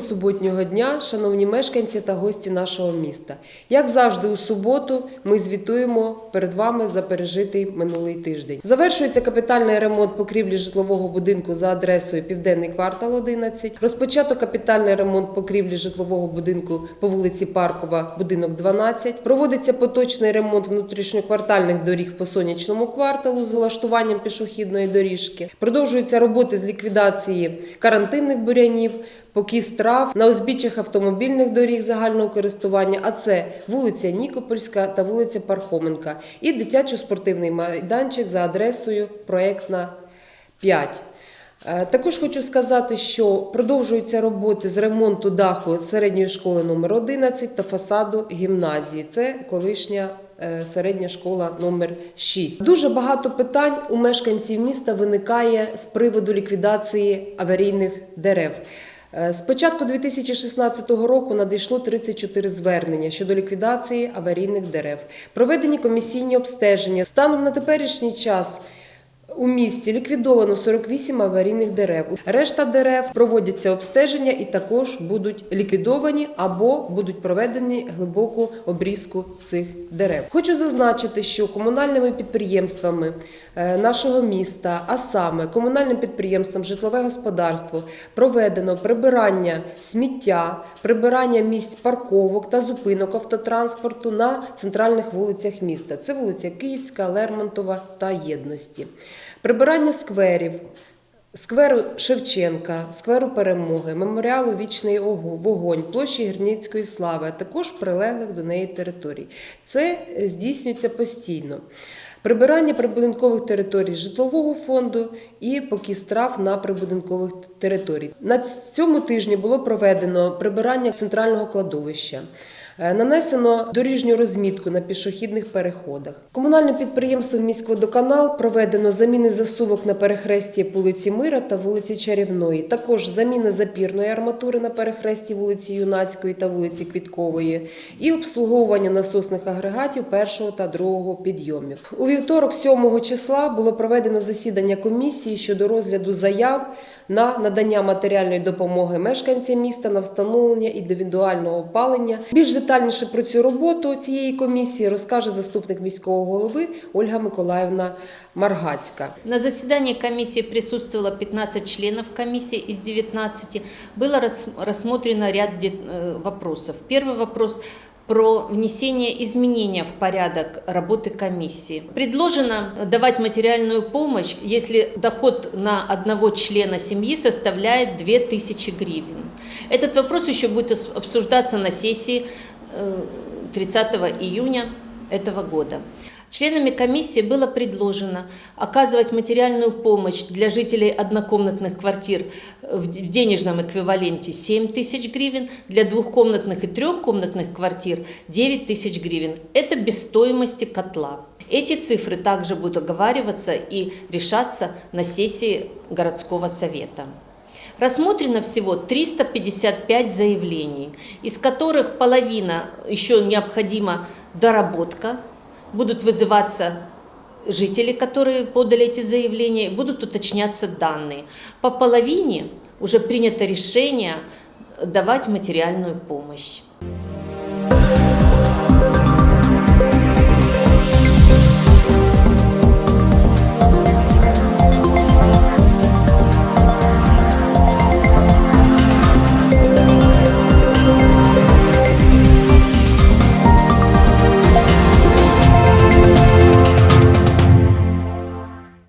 суботнього дня, шановні мешканці та гості нашого міста. Як завжди, у суботу ми звітуємо перед вами за пережитий минулий тиждень. Завершується капітальний ремонт покрівлі житлового будинку за адресою Південний квартал 11. Розпочато капітальний ремонт покрівлі житлового будинку по вулиці Паркова, будинок 12. Проводиться поточний ремонт внутрішньоквартальних доріг по сонячному кварталу з влаштуванням пішохідної доріжки. Продовжуються роботи з ліквідації карантинних бурянів, покіс трав на узбіччях автомобільних доріг загального користування. А це вулиця Нікопольська та вулиця Пархоменка і дитячо-спортивний майданчик за адресою проектна 5. Е, Також хочу сказати, що продовжуються роботи з ремонту даху середньої школи номер 11 та фасаду гімназії. Це колишня е, середня школа номер 6. Дуже багато питань у мешканців міста виникає з приводу ліквідації аварійних дерев. Е, З початку 2016 року надійшло 34 звернення щодо ліквідації аварійних дерев. Проведені комісійні обстеження. Станом на теперішній час у місті ліквідовано 48 аварійних дерев. Решта дерев проводяться обстеження і також будуть ліквідовані або будуть проведені глибоку обрізку цих дерев. Хочу зазначити, що комунальними підприємствами е, нашого міста, а саме комунальним підприємством житлове господарство, проведено прибирання сміття, прибирання місць парковок та зупинок автотранспорту на центральних вулицях міста. Це вулиця Київська, Лермонтова та Єдності. Прибирання скверів, скверу Шевченка, скверу Перемоги, меморіалу Вічний вогонь, площі Гірницької слави, а також прилеглих до неї територій. Це здійснюється постійно. Прибирання прибудинкових територій житлового фонду і покіс трав на прибудинкових територій. На цьому тижні було проведено прибирання центрального кладовища. Е, Нанесено доріжню розмітку на пішохідних переходах. Комунальним підприємством «Міськводоканал» проведено заміни засувок на перехресті вулиці Мира та вулиці Чарівної. Також заміна запірної арматури на перехресті вулиці Юнацької та вулиці Квіткової і обслуговування насосних агрегатів першого та другого підйомів. У вівторок, 7 числа, було проведено засідання комісії щодо розгляду заяв на надання матеріальної допомоги мешканцям міста на встановлення індивідуального опалення. Більш детальніше про цю роботу цієї комісії розкаже заступник міського голови Ольга Миколаївна Маргацька. На заседании комиссии присутствовало 15 членов комиссии из 19. Было рас- рассмотрено ряд де- э, вопросов. Первый вопрос про внесение изменения в порядок работы комиссии. Предложено давать материальную помощь, если доход на одного члена семьи составляет 2000 гривен. Этот вопрос еще будет обсуждаться на сессии э, 30 июня этого года. Членами комиссии было предложено оказывать материальную помощь для жителей однокомнатных квартир в денежном эквиваленте 7 тысяч гривен, для двухкомнатных и трехкомнатных квартир 9 тысяч гривен. Это без стоимости котла. Эти цифры также будут оговариваться и решаться на сессии городского совета. Рассмотрено всего 355 заявлений, из которых половина еще необходима доработка, будут вызываться жители, которые подали эти заявления, будут уточняться данные. По половине уже принято решение давать материальную помощь.